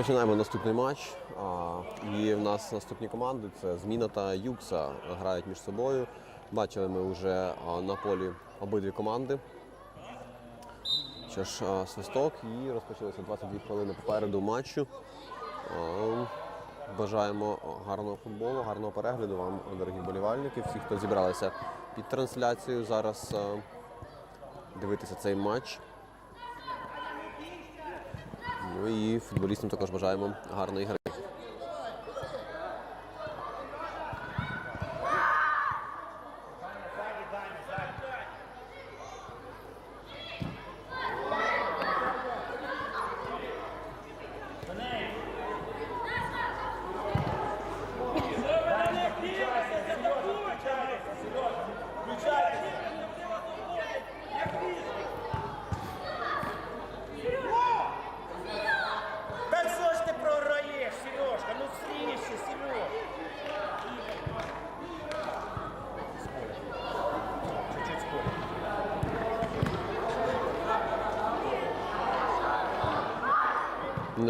Друзі, розпочинаємо наступний матч. І в нас наступні команди це Зміна та Юкса грають між собою. Бачили ми вже на полі обидві команди. Що ж, свисток і розпочалися 22 хвилини попереду матчу. Бажаємо гарного футболу, гарного перегляду вам, дорогі болівальники. Всі, хто зібралися під трансляцією, зараз дивитися цей матч. Ну і футболістам також бажаємо гарної гри. Так що ж ти програєш, Сережка? Ну слізь, Сереж. Чуть-чуть спорю.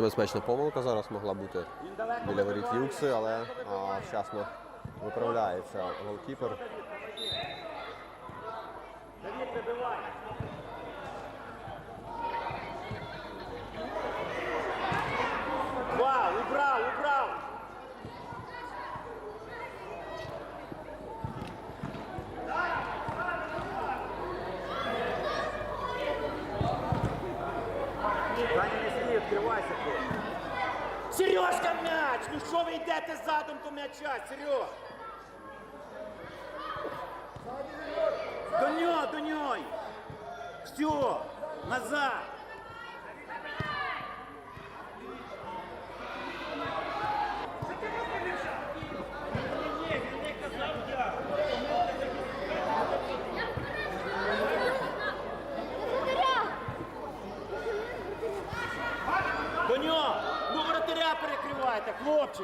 Небезпечна помилка зараз могла бути біля воріт Юкси, але а, вчасно виправляється голкіпер. М'яч! Ну що ви йдете задом до м'яча, Сереж? До нього, до нього! Все, назад! перекривайте,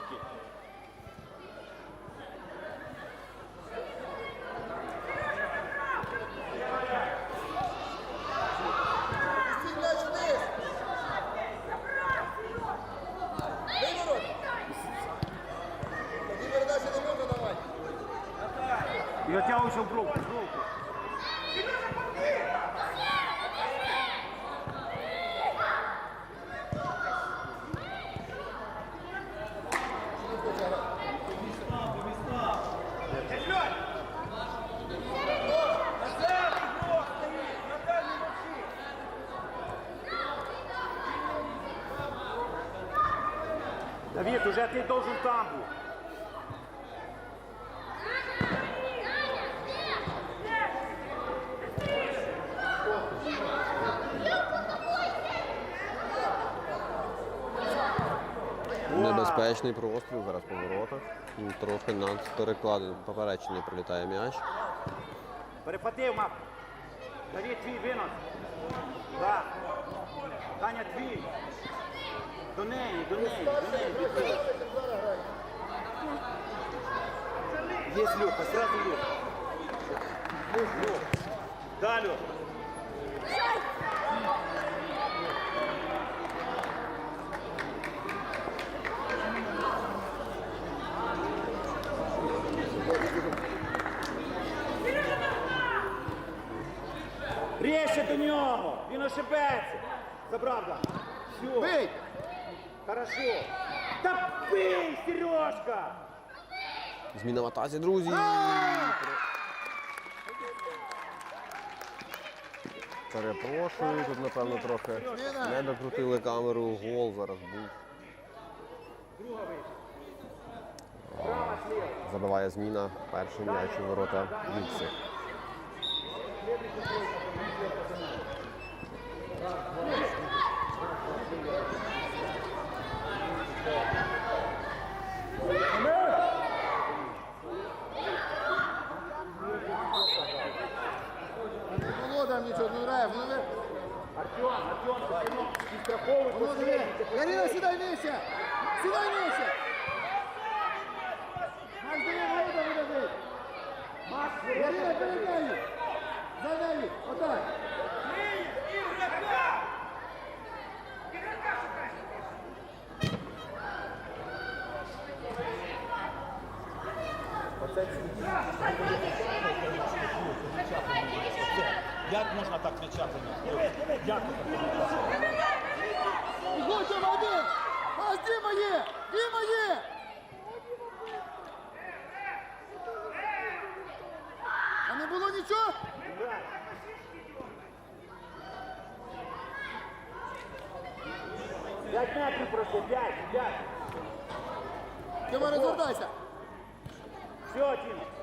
Ты должен там был. Небезпечний простріл зараз по воротах. Ну, Трохи над перекладом поперечення прилітає м'яч. Перехватив, мап. Давид, твій винос. Да. Таня, твій. До неї, до неї, до неї. Є Люха, сразу Люха. Люх. Да, Люх. До нього! Він ошибеться! Забрав, да. Все. Бий! Хорошо. Та бий, Сережка! Зміна в атазі, друзі. Перепрошую, тут напевно трохи не докрутили камеру. Гол зараз був. Друга вийшла. Забиває зміна. Перший м'яч у ворота Юкси. Володар нічого не грає, воно не... Артем, Артем, ти синок, підстраховуй Воно не... посередині. Ярина, сідай нижче! Сідай нижче! Макс, дає Володар видавить! Макс, Ярина, перед нею! За нею! Отак! Як можна так кричати? Як один! Пас, Діма є! Діма є! А не було нічого? П'ять метрів прошу, п'ять, п'ять. Тьома, розвертайся! Все, Тіма.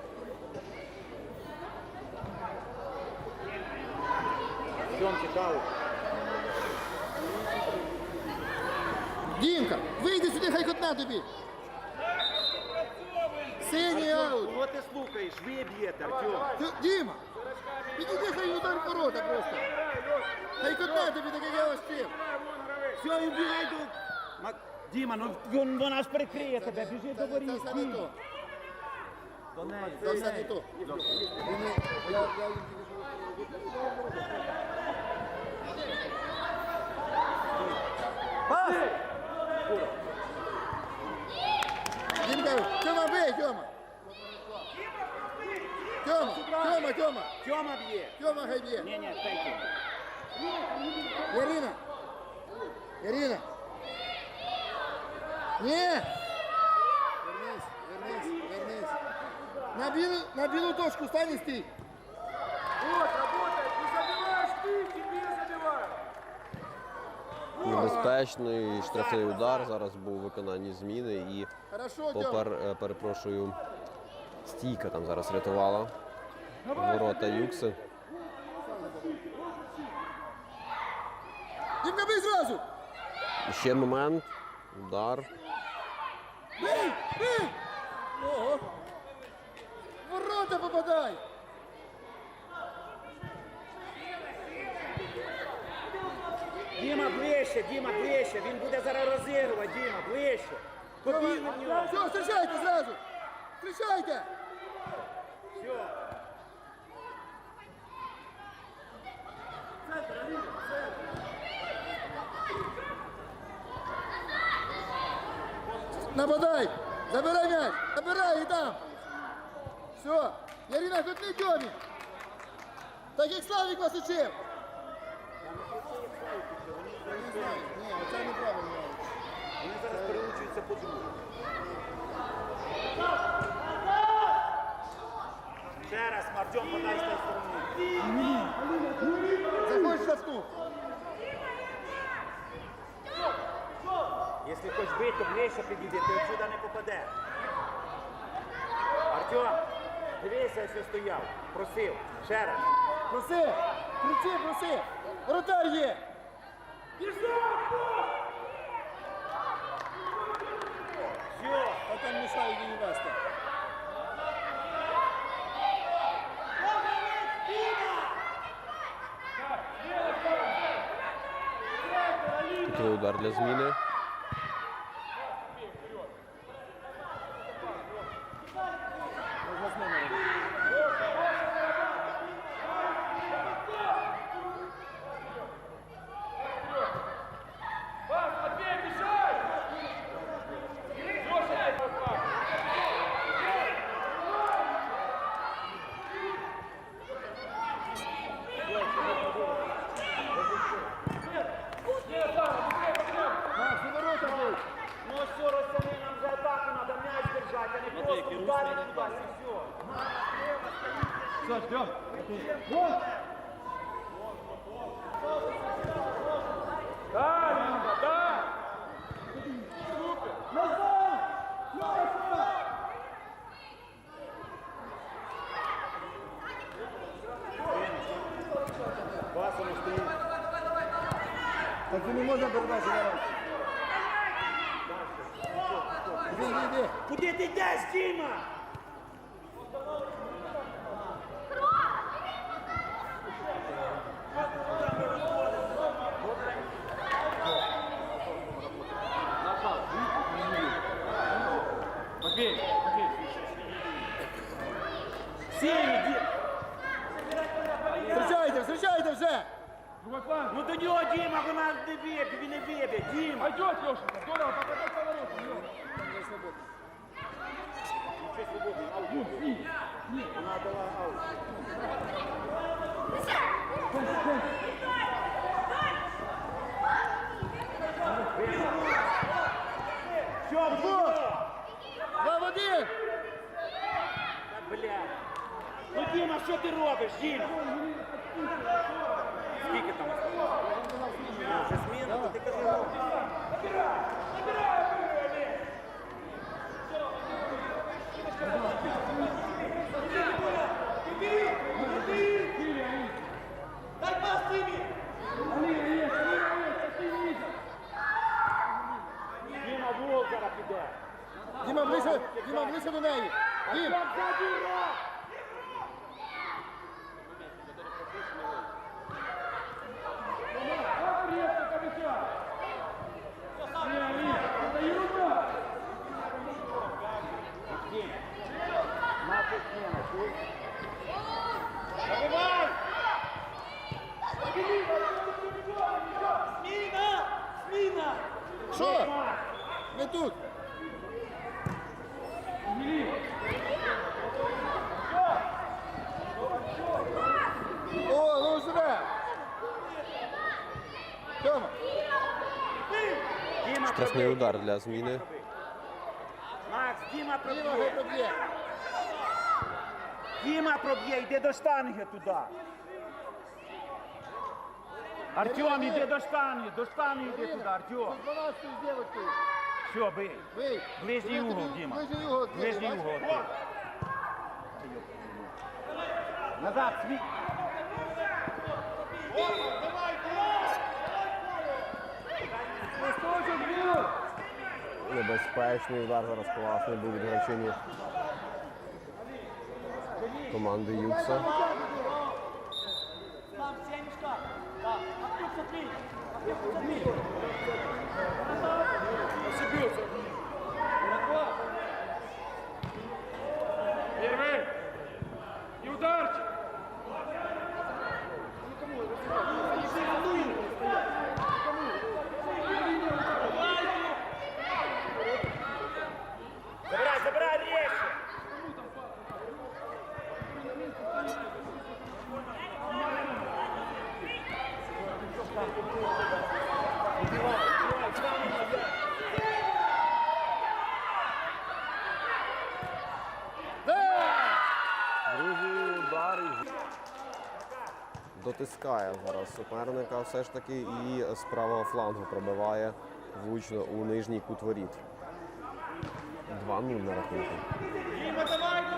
Йдем, цікаво. Дімка, вийди сюди, хай хотне тобі! Синій аут! Кого ти слухаєш? Ви б'єте, Артем. Ти- Діма! Підійди, хай удар ворота просто! Хай хотне тобі таке діло з чим! Все, і бігай. Ма- Діма, ну вон- вона ж перекриє тебе, біжи до Це воріт. все не то. До неї. Це все не то. Вони- я- я їм тільки що- Дімка, Тьома, бий, Тьома! Тьома, Тьома, Тьома! Тьома б'є. Тьома хай б'є! Ні, ні, тhank. Ярина! Ярина! Ні! Вернись, вернись, вернись. На білу, на білу точку стань і стій. Вот, работает, не забиваешь ты, тебе забивают. Небезпечний штрафний удар. Зараз був у виконанні зміни і попер, е, перепрошую, стійка там зараз рятувала ворота Юкси. Бий зразу! Ще момент. Удар. Ворота попадай! Діма ближче, Діма ближче. Він буде зараз розігрувати, Діма, ближче. Побігли в нього. Все, встречайте зразу! Встречайте! Все. Нападай! Забирай мяч! Забирай і там! Все! Ярина, хоть не Тьомі! Так як Славік вас учив! Ні, оце неправильно. Вони зараз переучуються по-другому. Ще раз, Артем, подай сторони. Заходь штрафну! Якщо хочеш бити, то ближче ти отсюда не попаде. Артем, дивися, що стояв. Просив. Ще раз. Проси! Кричи, проси! Воротар є! Все. А там мішають її вести. Такий удар для зміни. Пас, Матвей, мешай! Слушай, пас. Макс, і ворота бий! Ну все, розтягни, нам за атаку надо м'яч держать, а просто ударити туда, и все. Да, Так не можна передачу давати. Куди ти йдеш, Діма? Матвей, Матвей. Сіні, Ді... Встречайте, встречайте вже! Другой план. Ну до нього Діма, вона не виб'є, він не виб'є. Діма. Пойдет, Лешенька. Здорово, попадай по воротам, Леша. Нічого свободний, аут. Вона дала аут. Скільки там осталось? Ну, Вже зміна, то ти кажи. ну. Діма Вол зараз піде. Діма, ближче, Діма, ближче до неї. Дім, Нафиг зміна, чуй? Забивай! Зміна! Зміна! що? Не тут. О, ну сюди. Тьома. Діма, удар для зміни. Макс, Діма проб'є. проб'є. Діма проб'є, йди до штанги туди. Артем, іди до штанги, до штанги йди туди, Артем. 12 з дівочкою. Все, бий. Ближній угол, Діма. Ближній угол. Назад, свій. Небезпечний удар зараз класний був від гравчині команди Юкса. Первый. И ударчик. Забирай, забирай, резче. Другий удар і дотискає зараз суперника все ж таки і з правого флангу пробиває влучно у нижній кут воріт. 2-0 на рахунку. Давай на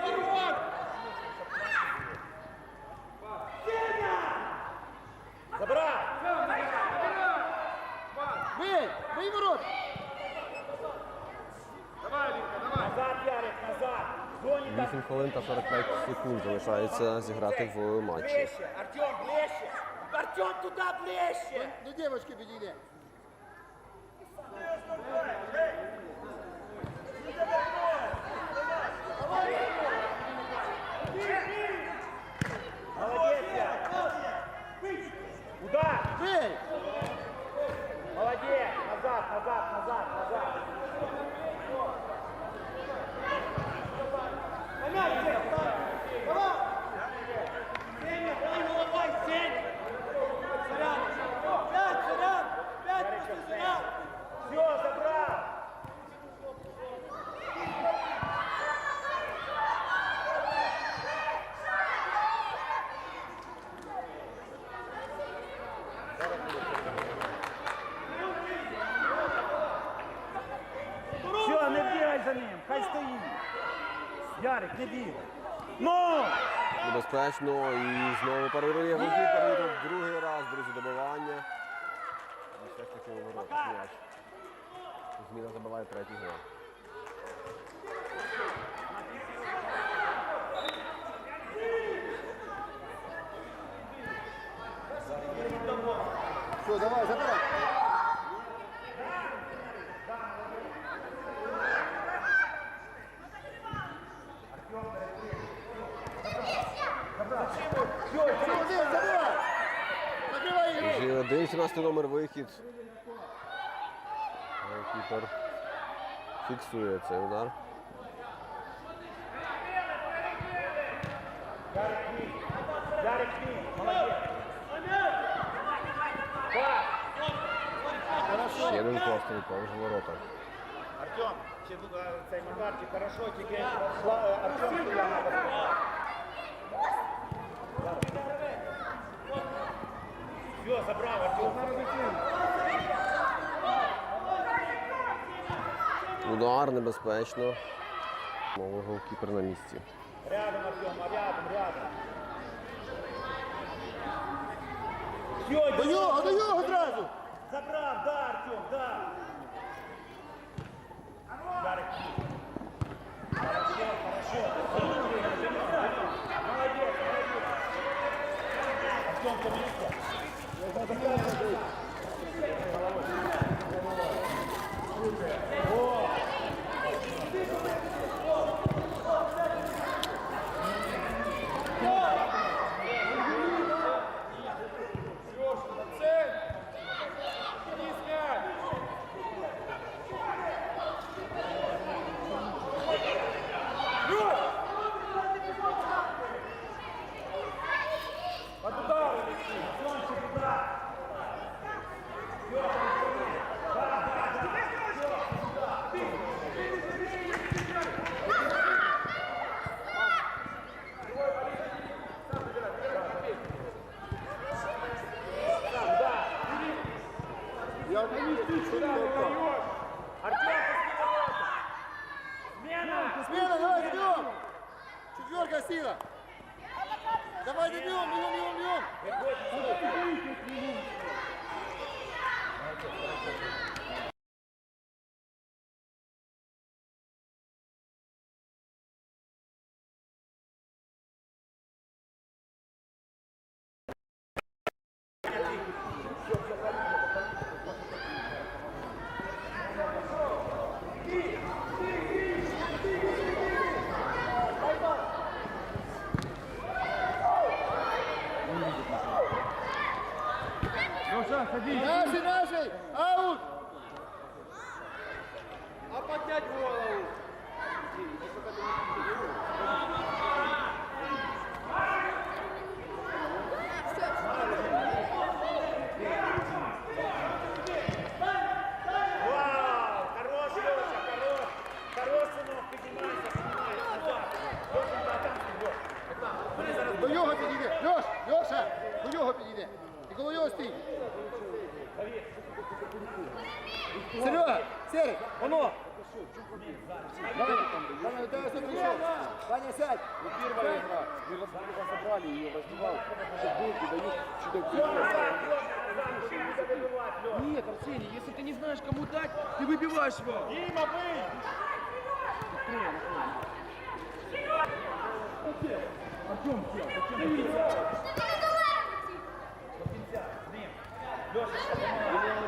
ворот. Давай, Линка, давай. Назад, Ярик, назад. В Зоні там 8 хвилин та 45 секунд залишається зіграти в матчі. Артем, ближче. Артем, туда ближче. Ну, ну підійде. Молодець, Ярик. Удар. Бий. Молодець. Назад, назад, назад, назад. Все, забрал. Все, не бігай за ним, хай стоїть. Ярик, не бігай. Ну! Небезпечно і знову парирує голкіпер. Другий раз, друзі, добивання. І все ж таки у ворота м'яч. Зміна забиває третій гол. Все, давай, забирай. 11 номер вихід. Кіпер фіксує цей удар. Ще один постріл повз ворота. Артем, цей Макарчик, хорошо, тільки е, Артем удар, небезпечно. Мовий голкіпер на місці. Рядом, Артема, рядом, рядом. До нього, до нього одразу! Забрав, да, Артем, да! Дарик. Хорошо, Артем, помоги. Кира! Давай добьем, бьем, бьем, бьем! Арсений, если ты не знаешь, кому дать, ты выбиваешь его. Дима, бей! Артем, Артем, Леша,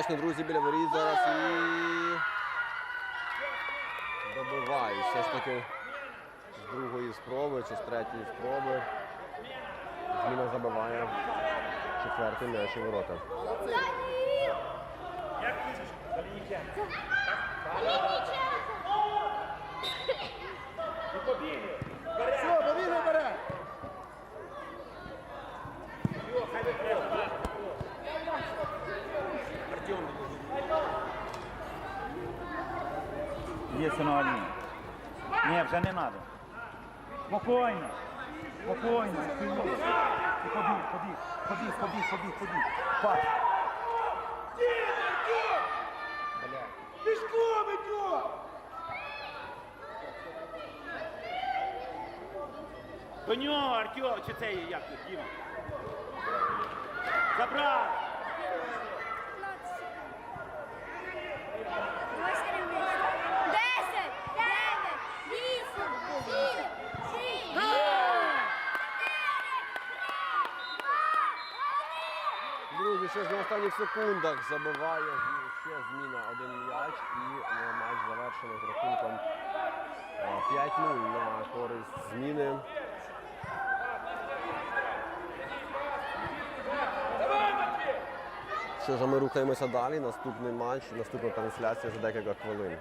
Небезпечно, друзі, біля воріт зараз і добивають. Все ж таки з другої спроби чи з третьої спроби. Зміна забиває четвертий м'яч у ворота. І побігли. Все, побігли вперед. Хай виходить. Артем. Є синовні. Ні, вже не треба. Спокійно. Спокійно. Побіг, побіг, побіг, побіг, побіг, побіг. Пас. Пешком идем! До нього, Артем, чи цей, як тут! Ще на останніх секундах забиває ще зміна один м'яч і е, матч завершено з рахунком е, 5-0 на користь зміни. Що ж, ми рухаємося далі. Наступний матч, наступна трансляція за декілька хвилин.